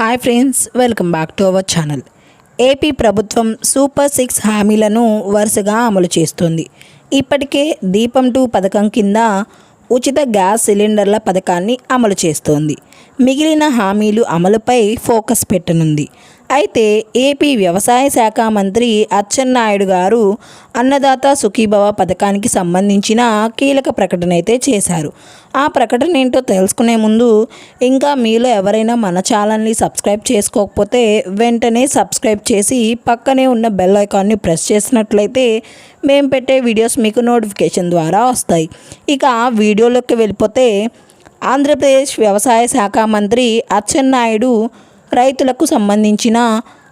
Hi friends welcome back to our channel AP ప్రభుత్వం super six హామీలను వరుసగా అమలు చేస్తుంది. ఇప్పటికే దీపం టూ పథకం కింద ఉచిత గ్యాస్ సిలిండర్ల పథకాన్ని అమలు చేస్తోంది. మిగిలిన హామీలు అమలుపై ఫోకస్ పెట్టనుంది. అయితే ఏపీ వ్యవసాయ శాఖ మంత్రి అచ్చెన్నాయుడు గారు అన్నదాత సుఖీభవ పథకానికి సంబంధించిన కీలక ప్రకటన అయితే చేశారు. ఆ ప్రకటన ఏంటో తెలుసుకునే ముందు ఇంకా మీలో ఎవరైనా మన ఛానల్ని సబ్స్క్రైబ్ చేసుకోకపోతే వెంటనే సబ్స్క్రైబ్ చేసి పక్కనే ఉన్న బెల్ ఐకాన్ని ప్రెస్ చేసినట్లయితే మేము పెట్టే వీడియోస్ మీకు నోటిఫికేషన్ ద్వారా వస్తాయి. ఇక ఆ వీడియోలోకి వెళ్ళిపోతే ఆంధ్రప్రదేశ్ వ్యవసాయ శాఖ మంత్రి అచ్చెన్నాయుడు రైతులకు సంబంధించిన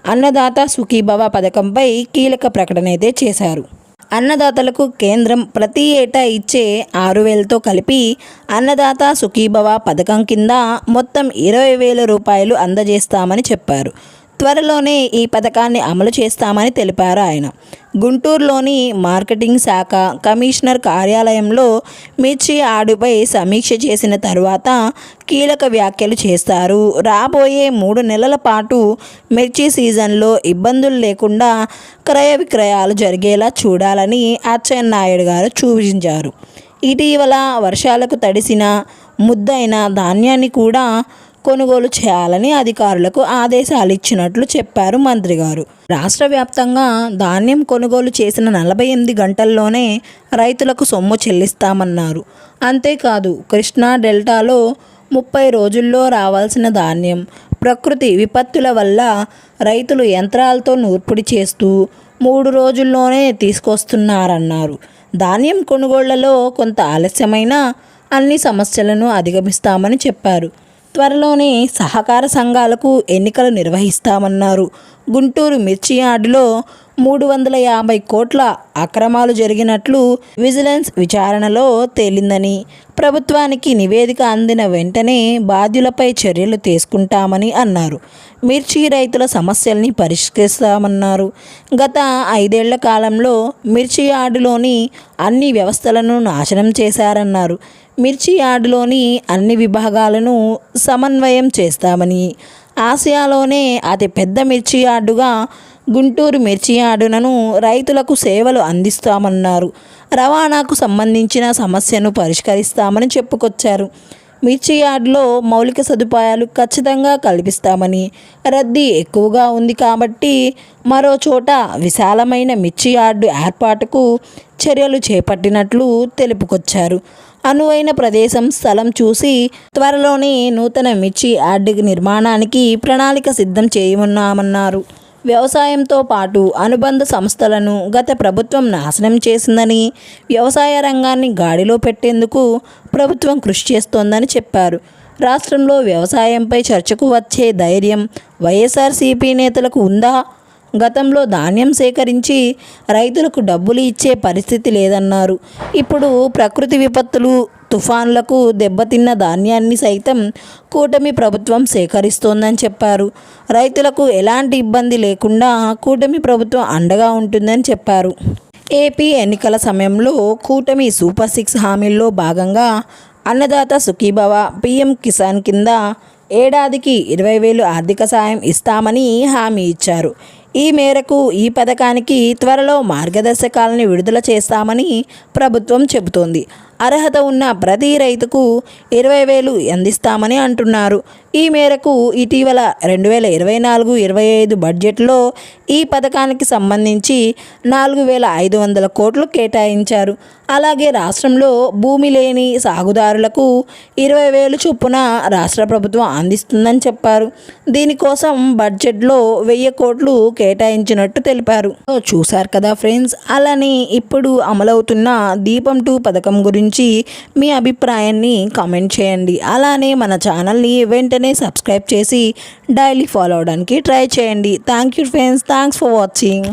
అన్నదాత సుఖీభవ పథకంపై కీలక ప్రకటన అయితే చేశారు. అన్నదాతలకు కేంద్రం ప్రతి ఏటా ఇచ్చే ఆరు వేలతో కలిపి అన్నదాత సుఖీభవ పథకం కింద మొత్తం ఇరవై వేల రూపాయలు అందజేస్తామని చెప్పారు. త్వరలోనే ఈ పథకాన్ని అమలు చేస్తామని తెలిపారు ఆయన. గుంటూరులోని మార్కెటింగ్ శాఖ కమిషనర్ కార్యాలయంలో మిర్చి ఆడుపై సమీక్ష చేసిన తర్వాత కీలక వ్యాఖ్యలు చేస్తారు. రాబోయే మూడు నెలల పాటు మిర్చి సీజన్లో ఇబ్బందులు లేకుండా క్రయ విక్రయాలు జరిగేలా చూడాలని అచ్చెన్నాయుడు గారు సూచించారు ఇటీవల వర్షాలకు తడిసిన ముద్దైన ధాన్యాన్ని కూడా కొనుగోలు చేయాలని అధికారులకు ఆదేశాలు ఇచ్చినట్లు చెప్పారు మంత్రి గారు రాష్ట్ర వ్యాప్తంగా ధాన్యం కొనుగోలు చేసిన నలభై ఎనిమిది గంటల్లోనే రైతులకు సొమ్ము చెల్లిస్తామన్నారు. అంతేకాదు కృష్ణా డెల్టాలో ముప్పై రోజుల్లో రావాల్సిన ధాన్యం ప్రకృతి విపత్తుల వల్ల రైతులు యంత్రాలతో నూర్పిడి చేస్తూ మూడు రోజుల్లోనే తీసుకొస్తున్నారన్నారు. ధాన్యం కొనుగోళ్ళలో కొంత ఆలస్యమైన అన్ని సమస్యలను అధిగమిస్తామని చెప్పారు. త్వరలోనే సహకార సంఘాలకు ఎన్నికలు నిర్వహిస్తామన్నారు. గుంటూరు మిర్చి యార్డులో మూడు వందల యాభై కోట్ల అక్రమాలు జరిగినట్లు విజిలెన్స్ విచారణలో తేలిందని ప్రభుత్వానికి నివేదిక అందిన వెంటనే బాధ్యులపై చర్యలు తీసుకుంటామని అన్నారు. మిర్చి రైతుల సమస్యల్ని పరిష్కరిస్తామన్నారు. గత ఐదేళ్ళ కాలంలో మిర్చి యార్డులోని అన్ని వ్యవస్థలను నాశనం చేశారన్నారు. మిర్చి యార్డులోని అన్ని విభాగాలను సమన్వయం చేస్తామని. ఆసియాలోనే అతి పెద్ద మిర్చి యార్డుగా గుంటూరు మిర్చి యార్డులను రైతులకు సేవలు అందిస్తామన్నారు. రవాణాకు సంబంధించిన సమస్యను పరిష్కరిస్తామని చెప్పుకొచ్చారు. మిర్చి యార్డులో మౌలిక సదుపాయాలు ఖచ్చితంగా కల్పిస్తామని. రద్దీ ఎక్కువగా ఉంది కాబట్టి మరో చోట విశాలమైన మిర్చి యార్డు ఏర్పాటుకు చర్యలు చేపట్టినట్లు తెలుపుకొచ్చారు. అనువైన ప్రదేశం స్థలం చూసి త్వరలోనే నూతన మిర్చి యార్డు నిర్మాణానికి ప్రణాళిక సిద్ధం చేయమన్నామన్నారు. వ్యవసాయంతో పాటు అనుబంధ సంస్థలను గత ప్రభుత్వం నాశనం చేసిందని వ్యవసాయ రంగాన్ని గాడిలో పెట్టేందుకు ప్రభుత్వం కృషి చేస్తోందని చెప్పారు. రాష్ట్రంలో వ్యవసాయంపై చర్చకు వచ్చే ధైర్యం వైఎస్ఆర్సీపీ నేతలకు ఉందా? గతంలో ధాన్యం సేకరించి రైతులకు డబ్బులు ఇచ్చే పరిస్థితి లేదన్నారు. ఇప్పుడు ప్రకృతి విపత్తులు తుఫాన్లకు దెబ్బతిన్న ధాన్యాన్ని సైతం కూటమి ప్రభుత్వం సేకరిస్తోందని చెప్పారు. రైతులకు ఎలాంటి ఇబ్బంది లేకుండా కూటమి ప్రభుత్వం అండగా ఉంటుందని చెప్పారు. ఏపీ ఎన్నికల సమయంలో కూటమి సూపర్ సిక్స్ హామీల్లో భాగంగా అన్నదాత సుఖీభవ పీఎం కిసాన్ కింద ఏడాదికి ఇరవై వేలు ఆర్థిక సాయం ఇస్తామని హామీ ఇచ్చారు. ఈ మేరకు ఈ పథకానికి త్వరలో మార్గదర్శకాలను విడుదల చేస్తామని ప్రభుత్వం చెబుతోంది. అర్హత ఉన్న ప్రతి రైతుకు ఇరవై వేలు అందిస్తామని అంటున్నారు. ఈ మేరకు ఇటీవల రెండు వేల ఇరవై నాలుగు ఇరవై ఐదు బడ్జెట్లో ఈ పథకానికి సంబంధించి నాలుగు వేల ఐదు వందల కోట్లు కేటాయించారు. అలాగే రాష్ట్రంలో భూమి లేని సాగుదారులకు ఇరవై వేలు చొప్పున రాష్ట్ర ప్రభుత్వం అందిస్తుందని చెప్పారు. దీనికోసం బడ్జెట్లో వెయ్యి కోట్లు కేటాయించినట్టు తెలిపారు. చూశారు కదా ఫ్రెండ్స్ అలానే ఇప్పుడు అమలవుతున్న దీపం టూ పథకం గురించి గురించి మీ అభిప్రాయాన్ని కామెంట్ చేయండి. అలానే మన ఛానల్ని వెంటనే సబ్స్క్రైబ్ చేసి డైలీ ఫాలో అవడానికి ట్రై చేయండి. Thank you friends. Thanks for watching.